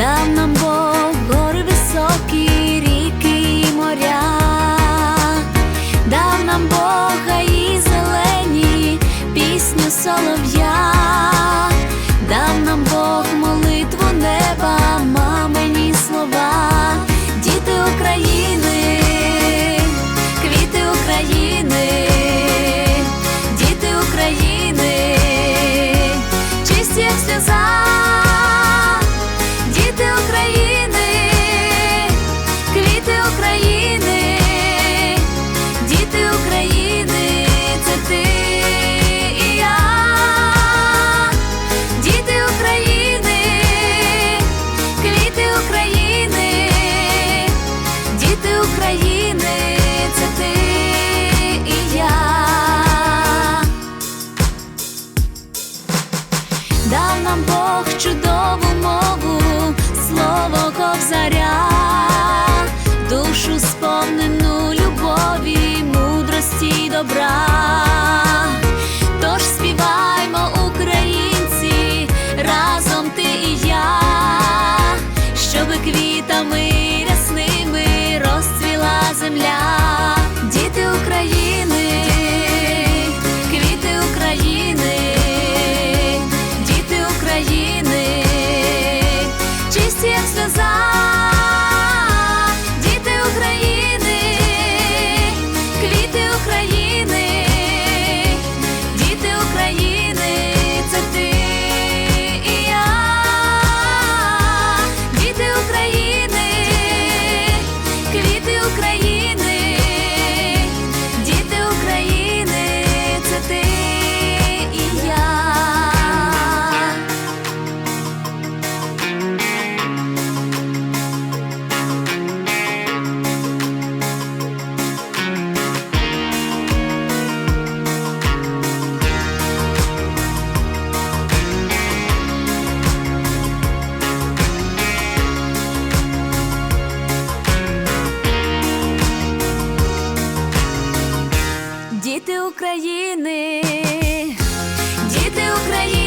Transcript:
Дав нам Бог гори високі, ріки і моря, дав нам Бога і зелені пісню солов'я, дав нам Бог молитву неба. дав нам Бог чудову мову, слово ковзаря, душу сповнену любові, мудрості й добра. just as I Україна.